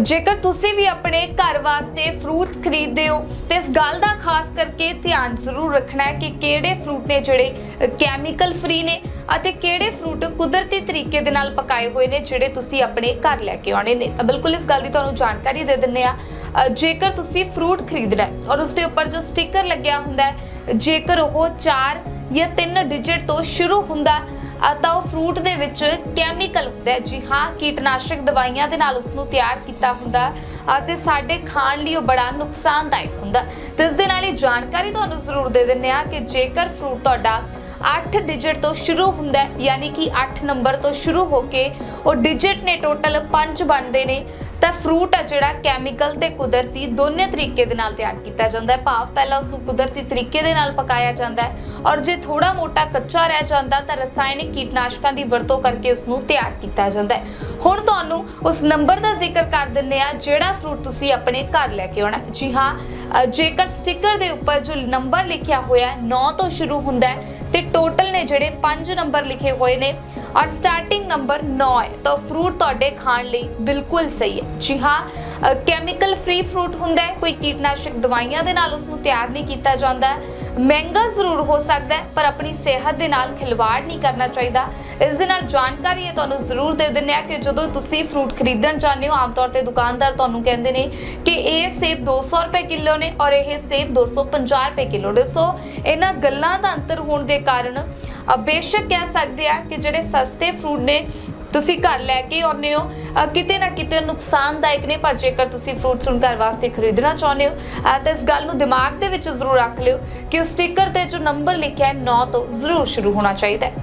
ਜੇਕਰ ਤੁਸੀਂ ਵੀ ਆਪਣੇ ਘਰ ਵਾਸਤੇ ਫਰੂਟ ਖਰੀਦਦੇ ਹੋ, ਤੇ ਇਸ ਗੱਲ ਦਾ ਖਾਸ ਕਰਕੇ ਧਿਆਨ ਜ਼ਰੂਰ ਰੱਖਣਾ ਹੈ ਕਿ ਕਿਹੜੇ ਫਰੂਟ ਨੇ ਜਿਹੜੇ ਕੈਮੀਕਲ ਫ੍ਰੀ ਨੇ। ਅਤੇ ਕਿਹੜੇ ਫਰੂਟ ਕੁਦਰਤੀ ਤਰੀਕੇ ਦੇ ਨਾਲ ਪਕਾਏ ਹੋਏ ਨੇ, ਜਿਹੜੇ ਤੁਸੀਂ ਆਪਣੇ ਘਰ ਲੈ ਕੇ ਆਉਣੇ ਨੇ? ਤਾਂ ਬਿਲਕੁਲ ਇਸ ਗੱਲ ਦੀ ਤੁਹਾਨੂੰ ਜਾਣਕਾਰੀ ਦੇ ਦਿੰਨੇ ਆ ਜੇਕਰ ਤੁਸੀਂ ਫਰੂਟ ਖਰੀਦਣਾ ਹੈ ਔਰ ਉਸ ਦੇ ਉੱਪਰ ਜੋ ਸਟicker ਲੱਗਿਆ ਹੁੰਦਾ ਹੈ, ਜੇਕਰ ਉਹ 4 ਜਾਂ 3 ਡਿਜਿਟ ਤੋਂ ਸ਼ੁਰੂ ਹੁੰਦਾ ਤਾਂ ਉਹ ਫਰੂਟ ਦੇ ਵਿੱਚ ਕੈਮੀਕਲ ਹੁੰਦਾ ਜੀ ਹਾਂ, ਕੀਟਨਾਸ਼ਕ ਦਵਾਈਆਂ ਦੇ ਨਾਲ ਉਸ ਨੂੰ ਤਿਆਰ ਕੀਤਾ ਹੁੰਦਾ ਅਤੇ ਸਾਡੇ ਖਾਣ ਲਈ ਉਹ ਬੜਾ ਨੁਕਸਾਨਦਾਇਕ ਹੁੰਦਾ ਤੇ ਇਸ ਦੇ ਨਾਲ ਹੀ ਜਾਣਕਾਰੀ ਤੁਹਾਨੂੰ ਜ਼ਰੂਰ ਦੇ ਦਿੰਨੇ ਆ ਕਿ ਜੇਕਰ ਫਰੂਟ ਤੁਹਾਡਾ 8 ਡਿਜਿਟ ਤੋਂ ਸ਼ੁਰੂ ਹੁੰਦਾ ਹੈ, ਯਾਨੀ ਕਿ 8 ਨੰਬਰ ਤੋਂ ਸ਼ੁਰੂ ਹੋ ਕੇ ਉਹ ਡਿਜਿਟ ਨੇ ਟੋਟਲ 5 ਬਣਦੇ ਨੇ। ਤਾਂ ਫਰੂਟ ਆ ਜਿਹੜਾ ਕੈਮੀਕਲ ਤੇ ਕੁਦਰਤੀ ਦੋਨੇ ਤਰੀਕੇ ਦੇ ਨਾਲ ਤਿਆਰ ਕੀਤਾ ਜਾਂਦਾ ਹੈ। ਭਾਵ ਪਹਿਲਾਂ ਉਸ ਨੂੰ ਕੁਦਰਤੀ ਤਰੀਕੇ ਦੇ ਨਾਲ ਪਕਾਇਆ ਜਾਂਦਾ ਹੈ ਔਰ ਜੇ ਥੋੜਾ ਮੋਟਾ ਕੱਚਾ ਰਹਿ ਜਾਂਦਾ ਤਾਂ ਰਸਾਇਣਿਕ ਕੀਟਨਾਸ਼ਕਾਂ ਦੀ ਵਰਤੋਂ ਕਰਕੇ ਉਸ ਨੂੰ ਤਿਆਰ ਕੀਤਾ ਜਾਂਦਾ ਹੈ। ਹੁਣ ਤੁਹਾਨੂੰ ਉਸ ਨੰਬਰ ਦਾ ਜ਼ਿਕਰ ਕਰ ਦਿੰਨੇ ਆ ਜਿਹੜਾ ਫਰੂਟ ਤੁਸੀਂ ਆਪਣੇ ਘਰ ਲੈ ਕੇ ਆਉਣਾ ਜੀ ਹਾਂ ਜੇਕਰ ਸਟicker ਦੇ ਉੱਪਰ ਜੋ ਨੰਬਰ ਲਿਖਿਆ ਹੋਇਆ ਹੈ 9 ਤੋਂ ਸ਼ੁਰੂ ਹੁੰਦਾ ਹੈ ਤੇ ਟੋਟਲ ਜਿਹੜੇ 5 ਨੰਬਰ ਲਿਖੇ ਹੋਏ ਨੇ। ਔਰ ਸਟਾਰਟਿੰਗ ਨੰਬਰ 9 ਹੈ। ਤਾਂ ਫਰੂਟ ਤੁਹਾਡੇ ਖਾਣ ਲਈ ਬਿਲਕੁਲ ਸਹੀ ਹੈ। ਜੀ ਹਾਂ ਕੈਮੀਕਲ ਫ੍ਰੀ ਫਰੂਟ ਹੁੰਦਾ ਹੈ, ਕੋਈ ਕੀਟਨਾਸ਼ਕ ਦਵਾਈਆਂ ਦੇ ਨਾਲ ਉਸ ਨੂੰ ਤਿਆਰ ਨਹੀਂ ਕੀਤਾ ਜਾਂਦਾ ਮਹਿੰਗਾ ਜ਼ਰੂਰ ਹੋ ਸਕਦਾ ਹੈ, ਪਰ ਆਪਣੀ ਸਿਹਤ ਦੇ ਨਾਲ ਖਿਲਵਾੜ ਨਹੀਂ ਕਰਨਾ ਚਾਹੀਦਾ। ਇਸ ਦੇ ਨਾਲ ਜਾਣਕਾਰੀ ਇਹ ਤੁਹਾਨੂੰ ਜ਼ਰੂਰ ਦੇ ਦਿੰਨੇ ਆ ਕਿ ਜਦੋਂ ਤੁਸੀਂ ਫਰੂਟ ਖਰੀਦਣ ਜਾਂਦੇ ਹੋ, ਆਮ ਤੌਰ ਤੇ ਦੁਕਾਨਦਾਰ ਤੁਹਾਨੂੰ ਕਹਿੰਦੇ ਨੇ ਕਿ ਇਹ ਸੇਬ 200 ਰੁਪਏ ਕਿਲੋ ਨੇ ਔਰ ਇਹ ਸੇਬ 250 ਰੁਪਏ ਕਿਲੋ ਨੇ। ਸੋ ਇਹਨਾਂ ਗੱਲਾਂ ਦਾ ਅੰਤਰ ਹੋਣ ਦੇ ਕਾਰਨ ਬੇਸ਼ੱਕ ਕਹਿ ਸਕਦੇ ਆ ਕਿ ਜਿਹੜੇ ਸਸਤੇ ਫਰੂਟ ਨੇ ਤੁਸੀਂ ਘਰ ਲੈ ਕੇ ਆਉਂਦੇ ਹੋ। ਕਿਤੇ ਨਾ ਕਿਤੇ ਨੁਕਸਾਨਦਾਇਕ ਨੇ, ਪਰ ਜੇਕਰ ਤੁਸੀਂ ਫਰੂਟਸ ਨੂੰ ਘਰ ਵਾਸਤੇ ਖਰੀਦਣਾ ਚਾਹੁੰਦੇ ਹੋ ਤਾਂ ਇਸ ਗੱਲ ਨੂੰ ਦਿਮਾਗ ਦੇ ਵਿੱਚ ਜ਼ਰੂਰ ਰੱਖ ਲਿਓ ਕਿ ਉਸ ਸਟicker ਤੇ ਜੋ ਨੰਬਰ ਲਿਖਿਆ ਹੈ 9 ਤੋਂ ਜ਼ਰੂਰ ਸ਼ੁਰੂ ਹੋਣਾ ਚਾਹੀਦਾ ਹੈ।